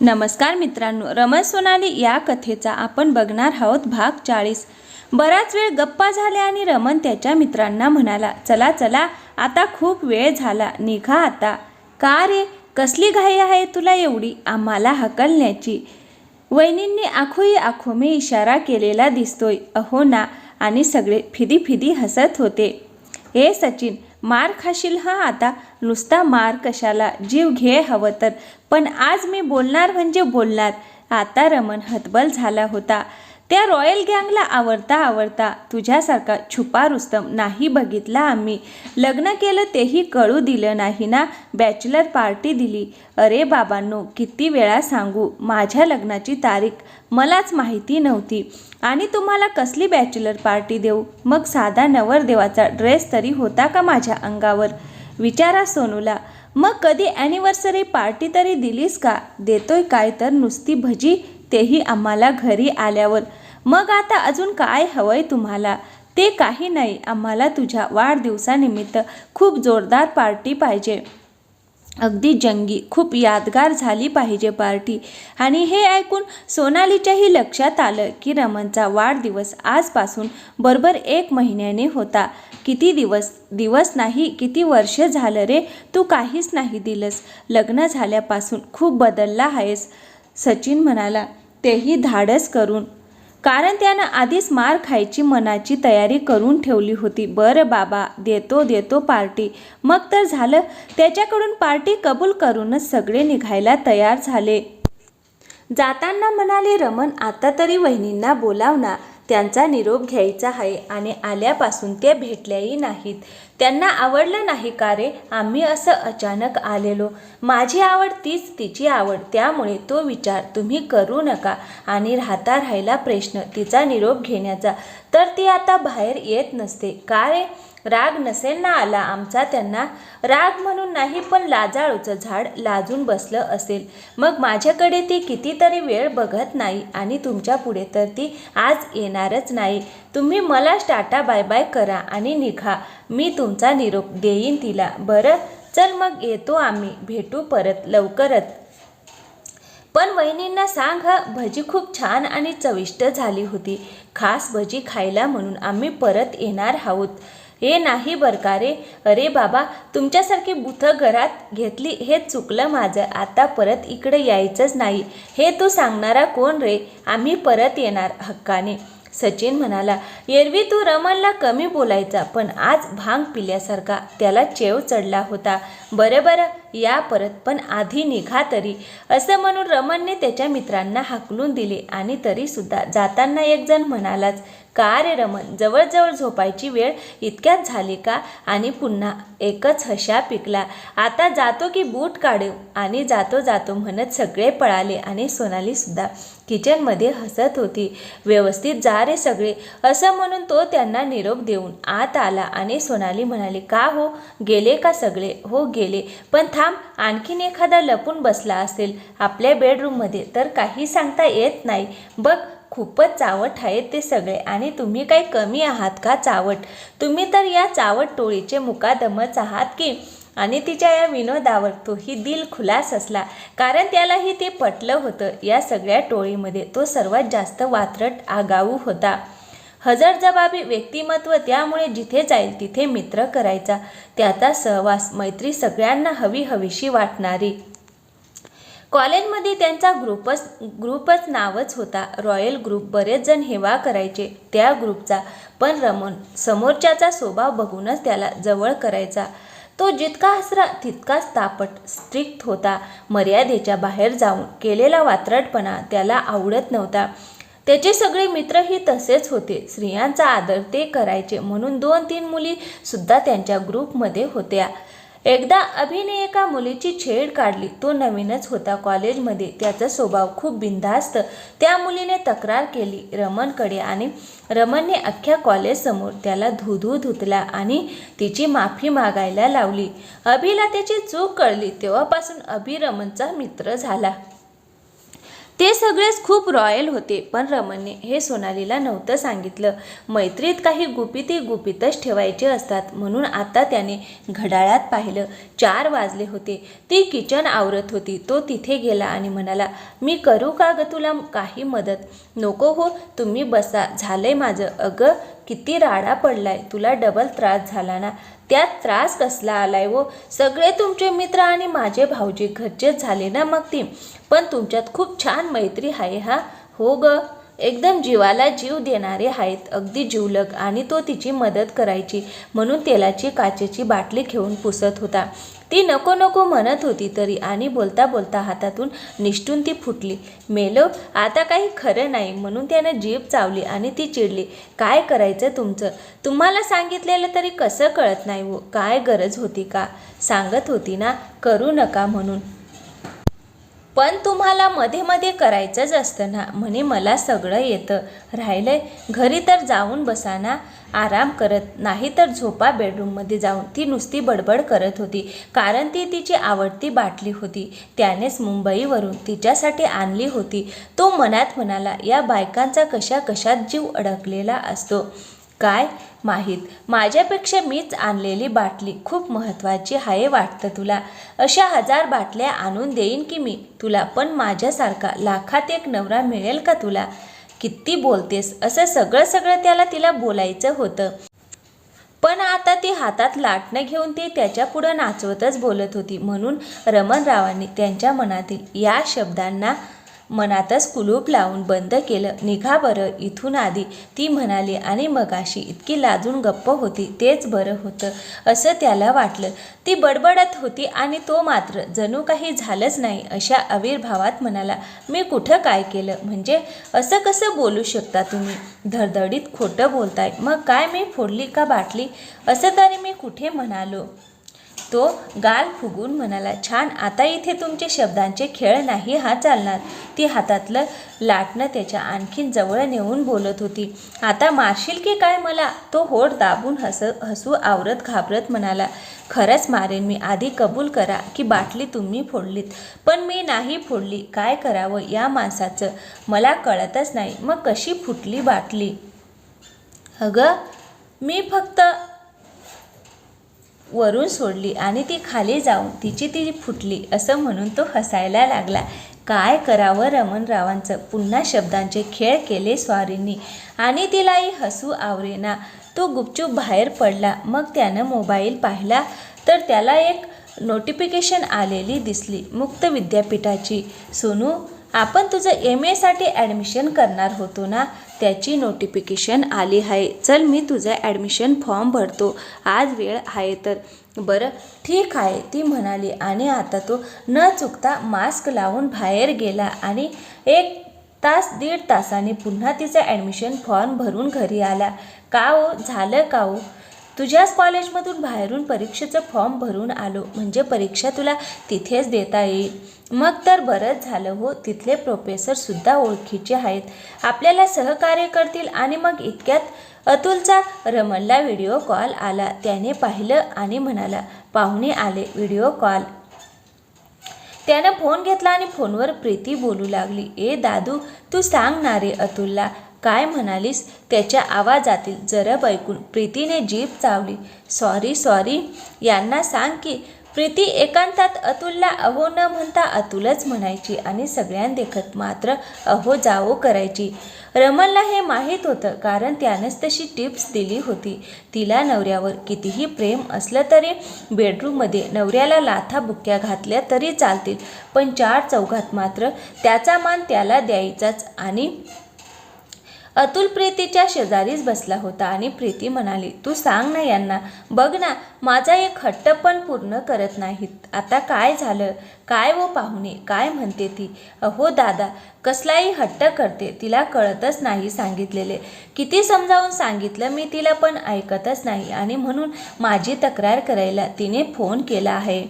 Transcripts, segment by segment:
नमस्कार मित्रांनो रमण सोनाली या कथेचा आपण बघणार आहोत भाग चाळीस. बराच वेळ गप्पा झाल्या आणि रमण त्याच्या मित्रांना म्हणाला चला चला आता खूप वेळ झाला निघा आता. का रे? कसली घाई आहे तुला एवढी? आम्हाला हकलण्याची. वहिनींनी आखोई आखो मी इशारा केलेला दिसतोय. अहो ना आणि सगळे फिदी फिदी हसत होते. हे सचिन मार खाशील? हा आता नुसता मार कशाला? जीव घे हवं तर. पण आज मी बोलणार म्हणजे बोलणार. आता रमण हतबल झाला होता. त्या रॉयल गँगला आवडता आवडता तुझ्यासारखा छुपा रुस्तम नाही बघितला आम्ही. लग्न केलं तेही कळू दिलं नाही ना? बॅचलर पार्टी दिली. अरे बाबांनो किती वेळा सांगू? माझ्या लग्नाची तारीख मलाच माहिती नव्हती. आणि तुम्हाला कसली बॅचलर पार्टी देऊ? मग साधा नवरदेवाचा ड्रेस तरी होता का माझ्या अंगावर? विचारा सोनूला. मग कधी ॲनिव्हर्सरी पार्टी तरी दिलीस का? देतोय काय तर नुसती भजी? तेही आम्हाला घरी आल्यावर. मग आता अजून काय हवंय तुम्हाला? ते काही नाही. आम्हाला तुझ्या वाढदिवसानिमित्त खूप जोरदार पार्टी पाहिजे. अगदी जंगी खूप यादगार झाली पाहिजे पार्टी. आणि हे ऐकून सोनालीच्याही लक्षात आलं की रमणचा वाढदिवस आजपासून बरोबर एक महिन्याने होता. किती दिवस दिवस नाही किती वर्ष झालं रे? तू काहीच नाही दिलंस. लग्न झाल्यापासून खूप बदलला आहेस. सचिन म्हणाला तेही धाडस करून कारण त्यानं आधीच मार खायची मनाची तयारी करून ठेवली होती. बरं बाबा देतो देतो पार्टी. मग तर झालं. त्याच्याकडून पार्टी कबूल करूनच सगळे निघायला तयार झाले. जाताना म्हणाले रमण आता तरी वहिनींना बोलाव ना. त्यांचा निरोप घ्यायचा आहे आणि आल्यापासून ते भेटल्याही नाहीत. त्यांना आवडलं नाही का रे? आम्ही असं अचानक आलेलो. माझी आवड तीच तिची आवड. त्यामुळे तो विचार तुम्ही करू नका आणि राहता राहिला प्रश्न. तिचा निरोप घेण्याचा. तर ती आता बाहेर येत नसते. का रे? राग नसेल ना आला आमचा त्यांना. राग म्हणून नाही पण लाजाळूचं झाड लाजून बसलं असेल. मग माझ्याकडे ती कितीतरी वेळ बघत नाही आणि तुमच्यापुढे तर ती आज येणारच नाही. तुम्ही मलाच टाटा बाय बाय करा आणि निघा. मी तुमचा निरोप देईन तिला. बरं चल मग येतो आम्ही. भेटू परत लवकरच. पण वहिनींना सांग हा भजी खूप छान आणि चविष्ट झाली होती. खास भजी खायला म्हणून आम्ही परत येणार आहोत. हे नाही बरं का रे अरे बाबा तुमच्यासारखी बुथं घरात घेतली हे चुकलं माझं. आता परत इकडे यायचंच नाही. हे तू सांगणारा कोण रे? आम्ही परत येणार हक्काने. सचिन म्हणाला एरवी तू रमणला कमी बोलायचा पण आज भांग पिल्यासारखा त्याला चेव चढला होता. बरं बरं या परत पण आधी निघा तरी. असं म्हणून रमणने त्याच्या मित्रांना हाकलून दिले आणि तरीसुद्धा जाताना एकजण म्हणालाच का रे रमण जवळजवळ झोपायची वेळ इतक्यात झाली का? आणि पुन्हा एकच हशा पिकला आता जातो की बूट काढू. आणि जातो जातो म्हणत सगळे पळाले आणि सोनालीसुद्धा किचनमध्ये हसत होती. व्यवस्थित जा रे सगळे. असं म्हणून तो त्यांना निरोप देऊन आत आला आणि सोनाली म्हणाली का हो? गेले का सगळे? हो गेले. पण थांब आणखीन एखादा लपून बसला असेल आपल्या बेडरूममध्ये तर काही सांगता येत नाही. बघ खूपच चावट आहेत ते सगळे आणि तुम्ही काही कमी आहात का चावट? तुम्ही तर या चावट टोळीचे मुकादमच आहात की आणि तिच्या या विनोदावर तोही दिल खुलास असला. कारण त्यालाही ते पटलं होतं. या सगळ्या टोळीमध्ये तो सर्वात जास्त वात्रट आगाऊ होता. हजरजबाबी व्यक्तिमत्व त्यामुळे जिथे जाईल तिथे मित्र करायचा. त्याचा सहवास मैत्री सगळ्यांना हवी हवीशी वाटणारी. कॉलेजमध्ये त्यांचा ग्रुपच ग्रुपच नावच होता. रॉयल ग्रुप बरेच जण हेवा करायचे त्या ग्रुपचा. पण रमण समोरच्याचा स्वभाव बघूनच त्याला जवळ करायचा. तो जितका हसरा तितकाच तापट स्ट्रिक्ट होता. मर्यादेच्या बाहेर जाऊन केलेला वात्रटपणा त्याला आवडत नव्हता. त्याचे सगळे मित्रही तसेच होते. स्त्रियांचा आदर ते करायचे म्हणून दोन तीन मुली सुद्धा त्यांच्या ग्रुपमध्ये होत्या. एकदा अभिने एका मुलीची छेड काढली. तो नवीनच होता कॉलेजमध्ये. त्याचा स्वभाव खूप बिनधास्त. त्या मुलीने तक्रार केली रमणकडे आणि रमणने अख्ख्या कॉलेजसमोर त्याला धुधू धुतला आणि तिची माफी मागायला लावली. अभिला त्याची चूक कळली. तेव्हापासून अभि रमणचा मित्र झाला. ते सगळेच खूप रॉयल होते. पण रमणने हे सोनालीला नव्हतं सांगितलं. मैत्रीत काही गुपिते गुपितच ठेवायचे असतात म्हणून आता त्याने घड्याळात पाहिलं. चार वाजले होते. ती किचन आवरत होती. तो तिथे गेला आणि म्हणाला मी करू का ग तुला काही मदत? नको हो तुम्ही बसा. झालंय माझं. अगं किती राडा पडलाय तुला डबल त्रास झाला ना? त्यात त्रास कसला आलाय वो? सगळे तुमचे मित्र आणि माझे भाऊजी घरचेच झाले ना मग ती? पण तुमच्यात खूप छान मैत्री आहे हा? हो ग. एकदम जीवाला जीव देणारे आहेत अगदी जीवलग. आणि तो तिची मदत करायची. म्हणून तेलाची काचेची बाटली घेऊन पुसत होता. ती नको नको म्हणत होती तरी आणि बोलता बोलता हातातून निष्ठून ती फुटली. मेलो आता काही खरं नाही म्हणून त्यानं जीभ चावली आणि ती चिडली. काय करायचं तुमचं? तुम्हाला सांगितलेलं तरी कसं कळत नाही हो? काय गरज होती का? सांगत होती ना करू नका म्हणून. पण तुम्हाला मध्ये मध्ये करायचंच असतं ना. म्हणे मला सगळं येतं. राहिलंय घरी तर जाऊन बसा ना. आराम करत नाही तर झोपा बेडरूममध्ये जाऊन. ती नुसती बडबड करत होती कारण ती तिची आवडती बाटली होती. त्यानेच मुंबईवरून तिच्यासाठी आणली होती. तो मनात म्हणाला या बायकांचा कशा कशात जीव अडकलेला असतो. काय माहीत? माझ्यापेक्षा मीच आणलेली बाटली खूप महत्त्वाची आहे वाटतं तुला. अशा हजार बाटल्या आणून देईन की मी? तुला पण माझ्यासारखा लाखात एक नवरा मिळेल का तुला? किती बोलतेस? असं सगळं सगळं त्याला तिला बोलायचं होतं. पण आता ती हातात लाटणं घेऊन ती त्याच्या पुढं नाचवतच बोलत होती. म्हणून रमणरावांनी त्यांच्या मनातील या शब्दांना मनातच कुलूप लावून बंद केलं. निघा बरं इथून आधी. ती म्हणाली आणि मगाशी इतकी लाजून गप्प होती तेच बरं होतं. असं त्याला वाटलं. ती बडबडत होती आणि तो मात्र जणू काही झालंच नाही अशा आविर्भावात म्हणाला. मी कुठं काय केलं? म्हणजे असं कसं बोलू शकता तुम्ही? धडधडीत खोटं बोलताय. मग काय मी फोडली का बाटली? असं तरी मी कुठे म्हणालो? तो गाल फुगून म्हणाला छान आता इथे तुमचे शब्दांचे खेळ नाही हा चालणार. ती हातातलं लाटणं त्याच्या आणखीन जवळ नेऊन बोलत होती. आता मारशील की काय मला? तो होड दाबून हस हसू आवरत घाबरत म्हणाला खरंच मारेन मी आधी कबूल करा की बाटली तुम्ही फोडलीत. पण मी नाही फोडली काय करावं या माणसाचं? मला कळतच नाही मग कशी फुटली बाटली? अगं मी फक्त वरून सोडली आणि ती खाली जाऊन तिची ती फुटली असं म्हणून तो हसायला लागला. काय करावं रमणरावांचं? पुन्हा शब्दांचे खेळ केले स्वारींनी आणि तिलाही हसू आवरेना. तो गुपचूप बाहेर पडला. मग त्यानं मोबाईल पाहिला तर त्याला एक नोटिफिकेशन आलेली दिसली. मुक्त विद्यापीठाची. सोनू आपण तुझं एम एसाठी ॲडमिशन करणार होतो ना त्याची नोटिफिकेशन आली आहे. चल मी तुझं ॲडमिशन फॉर्म भरतो. आज वेळ आहे तर. बरं ठीक आहे ती म्हणाली. आणि आता तो न चुकता मास्क लावून बाहेर गेला आणि एक तास दीड तासाने पुन्हा तिचं ॲडमिशन फॉर्म भरून घरी आला. का हो? झालं का हो? तुझ्याच कॉलेजमधून बाहेरून परीक्षेचं फॉर्म भरून आलो. म्हणजे परीक्षा तुला तिथेच देता येईल. मग तर बरंच झालं हो. तिथले प्रोफेसरसुद्धा ओळखीचे आहेत. आपल्याला सहकार्य करतील आणि मग इतक्यात अतुलचा रमणला व्हिडिओ कॉल आला. त्याने पाहिलं आणि म्हणाला पाहुणे आले व्हिडिओ कॉल त्यानं फोन घेतला आणि फोनवर प्रीती बोलू लागली. ए दादू तू सांग ना रे अतुलला. काय म्हणालीस? त्याच्या आवाजातील जरब ऐकून प्रीतीने जीभ चावली. Sorry sorry. यांना सांग की प्रीती एकांतात अतुलला अहो न म्हणता अतुलच म्हणायची आणि सगळ्यांदेखत मात्र अहो जावो करायची. रमनला हे माहीत होतं कारण त्यानंच तशी टिप्स दिली होती. तिला नवऱ्यावर कितीही प्रेम असलं तरी बेडरूममध्ये नवऱ्याला लाथा बुक्क्या घातल्या तरी चालतील पण चार चौघात मात्र त्याचा मान त्याला द्यायचाच आणि अतुल प्रीतीच्या शेजारीच बसला होता आणि प्रीती म्हणाली तू सांग ना यांना. बघ ना माझा एक हट्ट पण पूर्ण करत नाहीत. आता काय झालं? काय वो पाहुणे? काय म्हणते ती? अहो दादा कसलाही हट्ट करते तिला कळतच नाही सांगितलेले. किती समजावून सांगितलं मी तिला पण ऐकतच नाही आणि म्हणून माझी तक्रार करायला तिने फोन केला आहे.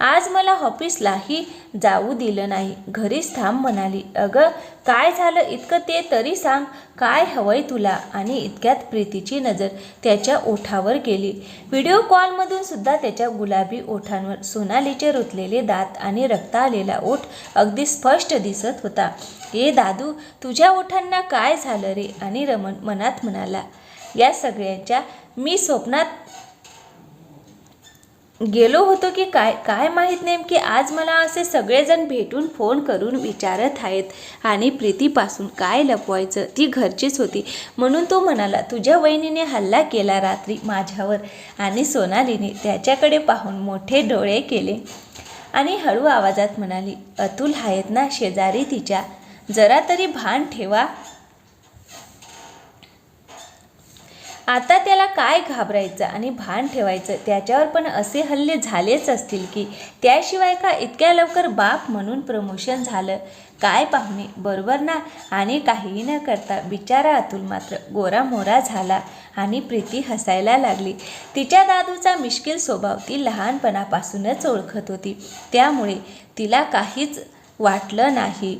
आज मला ऑफिसलाही जाऊ दिलं नाही. घरीच थांब म्हणाली. अगं काय झालं इतकं ते तरी सांग. काय हवंय तुला? आणि इतक्यात प्रीतीची नजर त्याच्या ओठावर गेली. व्हिडिओ कॉलमधून सुद्धा त्याच्या गुलाबी ओठांवर सोनालीचे रुतलेले दात आणि रक्त आलेला ओठ अगदी स्पष्ट दिसत होता. ए दादू तुझ्या ओठांना काय झालं रे? आणि रमण मनात म्हणाला या सगळ्यांच्या मी स्वप्नात गेलो होतो की काय काय माहीत नेमकी आज मला असे सगळेजण भेटून फोन करून विचारत आहेत. आणि प्रीतीपासून काय लपवायचं? ती घरचीच होती. म्हणून तो म्हणाला तुझ्या वहिनीने हल्ला केला रात्री माझ्यावर. आणि सोनालीने त्याच्याकडे पाहून मोठे डोळे केले. आणि हळू आवाजात म्हणाली अतुल आहेत ना शेजारी तिच्या? जरा तरी भान ठेवा. आता त्याला काय घाबरायचं आणि भान ठेवायचं? त्याच्यावर पण असे हल्ले झालेच असतील की त्याशिवाय का इतक्या लवकर बाप म्हणून प्रमोशन झालं? काय पाहुणे? बरोबर ना? आणि काहीही न करता बिचारा अतुल मात्र गोरा मोरा झाला आणि प्रीती हसायला लागली. तिच्या दादूचा मिश्किल स्वभाव ती लहानपणापासूनच ओळखत होती. त्यामुळे तिला काहीच वाटलं नाही.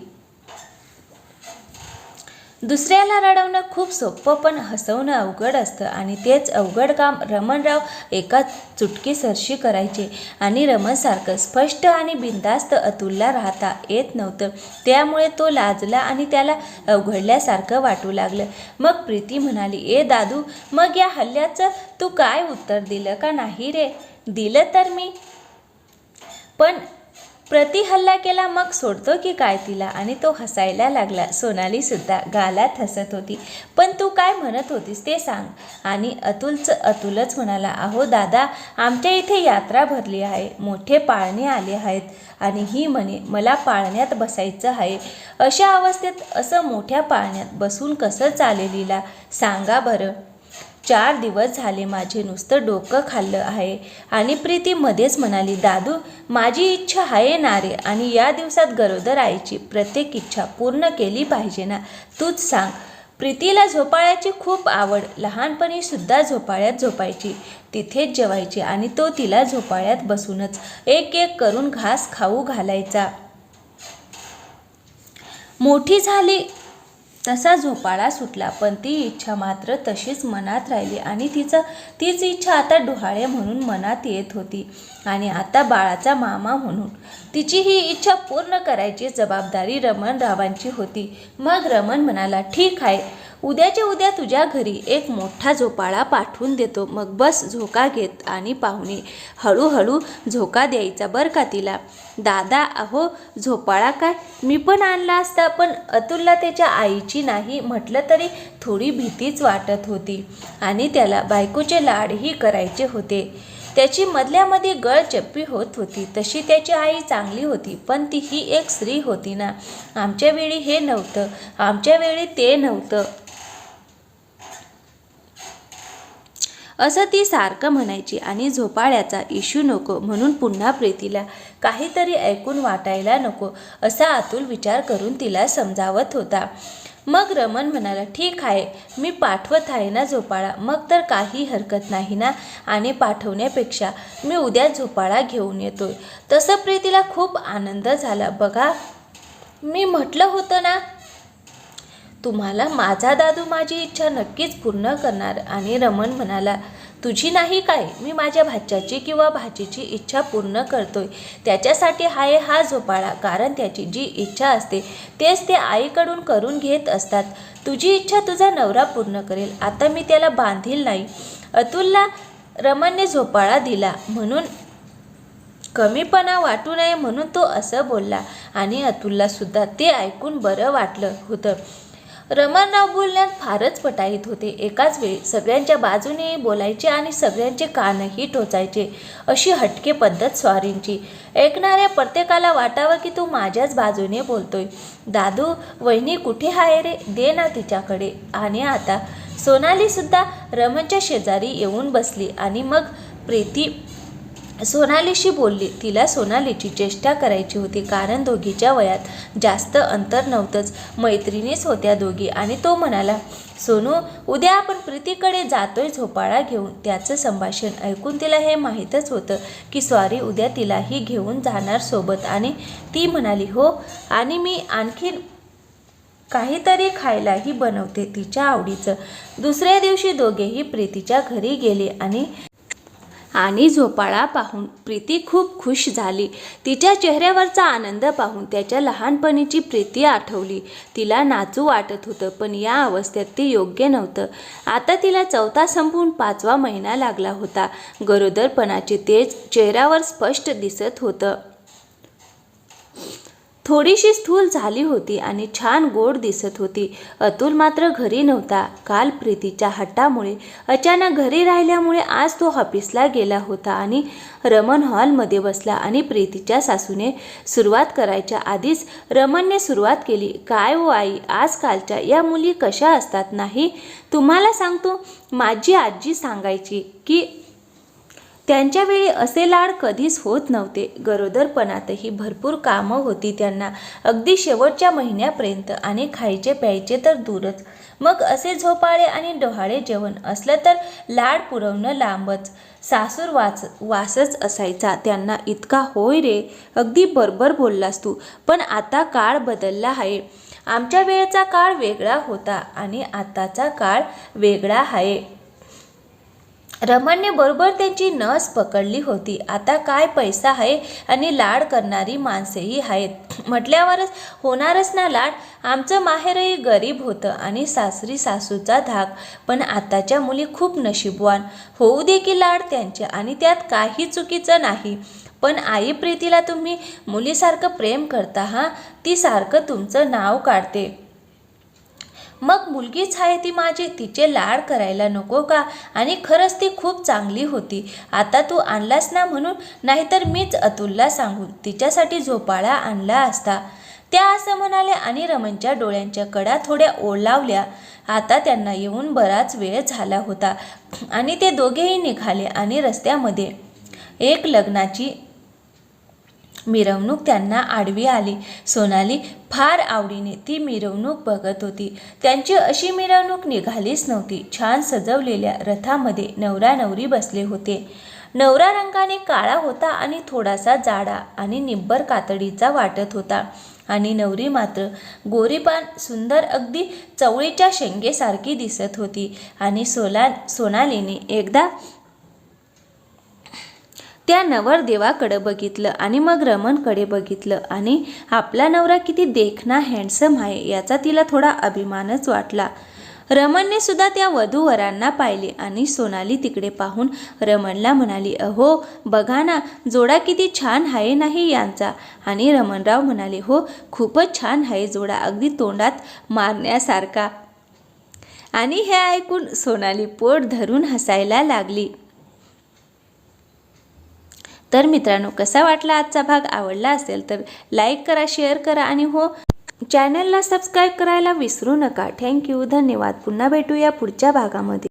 दुसऱ्याला रडवणं खूप सोपं पण हसवणं अवघड असतं आणि तेच अवघड काम रमणराव एका चुटकीसरशी करायचे. आणि रमणसारखं स्पष्ट आणि बिनधास्त अतुलला राहता येत नव्हतं. त्यामुळे तो लाजला आणि त्याला अवघडल्यासारखं वाटू लागलं. मग प्रीती म्हणाली ए दादू मग या हल्ल्याचं तू काय उत्तर दिलं का नाही रे? दिलं तर मी. पण प्रति हल्ला केला मग सोडतो की काय तिला? आणि तो हसायला लागला. सोनाली सुद्धा गालात हसत होती. पण तू काय म्हणत होतीस ते सांग. आणि अतुलचं अतुलच म्हणाला अहो दादा आमच्या इथे यात्रा भरली आहे. मोठे पाळणे आले आहेत. आणि ही म्हणे मला पाळण्यात बसायचं आहे. अशा अवस्थेत असं मोठ्या पाळण्यात बसून कसं चालेलीला सांगा बरं. चार दिवस झाले माझे नुसतं डोकं खाल्लं आहे. आणि प्रीती मध्येच म्हणाली दादू माझी इच्छा आहे ना रे आणि या दिवसात गरोदर आईची प्रत्येक इच्छा पूर्ण केली पाहिजे ना? तूच सांग प्रीतीला झोपाळ्याची खूप आवड लहानपणी सुद्धा झोपाळ्यात झोपायची. तिथेच जेवायची आणि तो तिला झोपाळ्यात बसूनच एक एक करून घास खाऊ घालायचा. मोठी झाली तसा झोपाळा सुटला पण ती इच्छा मात्र तशीच मनात राहिली आणि तिचं तीच इच्छा आता डोहाळे म्हणून मनात येत होती आणि आता बाळाचा मामा म्हणून. तिची ही इच्छा पूर्ण करायची जबाबदारी रमणरावांची होती. मग रमण म्हणाला ठीक आहे. उद्याच्या उद्या तुझ्या घरी एक मोठा झोपाळा पाठवून देतो. मग बस झोका घेत आणि पाहुणे हळूहळू झोका द्यायचा बरं का तिला? दादा अहो झोपाळा काय? मी पण आणला असता पण अतुलला त्याच्या आईची नाही म्हटलं तरी थोडी भीतीच वाटत होती आणि त्याला बायकोचे लाडही करायचे होते. त्याची मधल्यामध्ये गळचप्पी होत होती. तशी त्याची आई चांगली होती पण ती ही एक स्त्री होती ना. आमच्या वेळी हे नव्हतं. आमच्या वेळी ते नव्हतं. असं ती सारखं म्हणायची आणि झोपाळ्याचा इश्यू नको म्हणून पुन्हा प्रीतीला काहीतरी ऐकून वाटायला नको असा अतुल विचार करून तिला समजावत होता. मग रमण म्हणाला ठीक आहे मी पाठवत आहे ना झोपाळा. मग तर काही हरकत नाही ना आणि पाठवण्यापेक्षा मी उद्या झोपाळा घेऊन येतोय. तसं प्रीतीला खूप आनंद झाला. बघा मी म्हटलं होतं ना तुम्हाला माझा दादू माझी इच्छा नक्कीच पूर्ण करणार. आणि रमण म्हणाला तुझी नाही काय? मी माझ्या भाच्याची किंवा भाचीची इच्छा पूर्ण करतोय. त्याच्यासाठी हाय हा झोपाळा कारण त्याची जी इच्छा असते तेच ते आईकडून करून घेत असतात. तुझी इच्छा तुझा नवरा पूर्ण करेल. आता मी त्याला बांधील नाही. अतुलला रमणने झोपाळा दिला. म्हणून कमीपणा वाटू नये म्हणून तो असं बोलला. आणि अतुललासुद्धा ते ऐकून बरं वाटलं होतं. रमणराव बोलण्यात फारच पटाईत होते. एकाच वेळी सगळ्यांच्या बाजूने बोलायचे आणि सगळ्यांचे कानही टोचायचे अशी हटके पद्धत स्वारींची. ऐकणाऱ्या प्रत्येकाला वाटावं की तू माझ्याच बाजूने बोलतोय. दादू वहिनी कुठे आहे रे? दे ना तिच्याकडे. आणि आता सोनालीसुद्धा रमणच्या शेजारी येऊन बसली आणि मग प्रीती सोनालीशी बोलली. तिला सोनालीची चेष्टा करायची होती. कारण दोघीच्या वयात जास्त अंतर नव्हतंच. मैत्रिणीच होत्या दोघी आणि तो म्हणाला सोनू उद्या आपण प्रीतीकडे जातोय झोपाळा घेऊन. त्याचं संभाषण ऐकून तिला हे माहीतच होतं की सॉरी उद्या तिलाही घेऊन जाणार सोबत आणि ती म्हणाली हो आणि मी आणखीन काहीतरी खायलाही बनवते तिच्या आवडीचं. दुसऱ्या दिवशी दोघेही प्रीतीच्या घरी गेले आणि आणि झोपाळा पाहून प्रीती खूप खुश झाली. तिच्या चेहऱ्यावरचा आनंद पाहून त्याच्या लहानपणीची प्रीती आठवली. तिला नाचू वाटत होतं पण या अवस्थेत ते योग्य नव्हतं. आता तिला चौथा संपून पाचवा महिना लागला होता. गरोदरपणाचे तेज चेहऱ्यावर स्पष्ट दिसत होतं. थोडीशी स्थूल झाली होती आणि छान गोड दिसत होती. अतुल मात्र घरी नव्हता. काल प्रीतीच्या हट्टामुळे अचानक घरी राहिल्यामुळे आज तो ऑफिसला गेला होता आणि रमण हॉलमध्ये बसला आणि प्रीतीच्या सासूने सुरुवात करायच्या आधीच रमणने सुरुवात केली. काय हो आई आजकालच्या या मुली कशा असतात नाही? तुम्हाला सांगतो माझी आजी सांगायची की त्यांच्यावेळी असे लाड कधीच होत नव्हते. गरोदरपणातही भरपूर कामं होती त्यांना. अगदी शेवटच्या महिन्यापर्यंत आणि खायचे प्यायचे तर दूरच. मग असे झोपाळे आणि डोहाळे जेवण असलं तर लाड पुरवणं लांबच. सासूर वाच वासच असायचा. त्यांना इतका होय रे अगदी बरोबर बोललास तू. पण आता काळ बदलला आहे. आमच्या वेळचा काळ वेगळा होता आणि आताचा काळ वेगळा आहे. रमणने बरोबर त्यांची नस पकडली होती. आता काय पैसा आहे आणि लाड करणारी माणसेही आहेत. म्हटल्यावरच होणारच ना लाड? आमचं माहेरही गरीब होतं आणि सासरी सासूचा धाक. पण आताच्या मुली खूप नशीबवान. होऊ दे की लाड त्यांचे आणि त्यात काही चुकीचं नाही. पण आई प्रीतीला तुम्ही मुलीसारखं प्रेम करता हा? ती सारखं तुमचं नाव काढते. मग मुलगीच आहे ती माझी तिचे लाड करायला नको का? आणि खरंच ती खूप चांगली होती. आता तू आणलास ना म्हणून? नाहीतर मीच अतुलला सांगून तिच्यासाठी झोपाळा आणला असता. त्या असं म्हणाल्या आणि रमणच्या डोळ्यांच्या कडा थोड्या ओलावल्या आता त्यांना येऊन बराच वेळ झाला होता. आणि ते दोघेही निघाले आणि रस्त्यामध्ये. एक लग्नाची मिरवणूक त्यांना आडवी आली. सोनाली फार आवडीने ती मिरवणूक बघत होती. त्यांची अशी मिरवणूक निघालीच नव्हती. छान सजवलेल्या रथामध्ये नवरा नवरी बसले होते. नवरा रंगाने काळा होता आणि थोडासा जाडा आणि निब्बर कातडीचा वाटत होता. आणि नवरी मात्र गोरीपान सुंदर अगदी चवळीच्या शेंगेसारखी दिसत होती. आणि सोला सोनालीने एकदा त्या नवरदेवाकडं बघितलं आणि मग रमणकडे बघितलं. आणि आपला नवरा किती देखणा हँडसम आहे याचा तिला थोडा अभिमानच वाटला. रमणने सुद्धा त्या वधूवरांना पाहिले आणि सोनाली तिकडे पाहून रमणला म्हणाली अहो बघा ना जोडा किती छान आहे नाही यांचा. आणि रमणराव म्हणाले हो खूपच छान आहे जोडा अगदी तोंडात मारण्यासारखा. आणि हे ऐकून सोनाली पोट धरून हसायला लागली. तर मित्रांनो कसा वाटला आजचा भाग? आवडला असेल तर लाईक करा शेअर करा आणि हो चॅनलला सबस्क्राईब करायला विसरू नका. थँक्यू धन्यवाद. पुन्हा भेटूया पुढच्या भागामध्ये.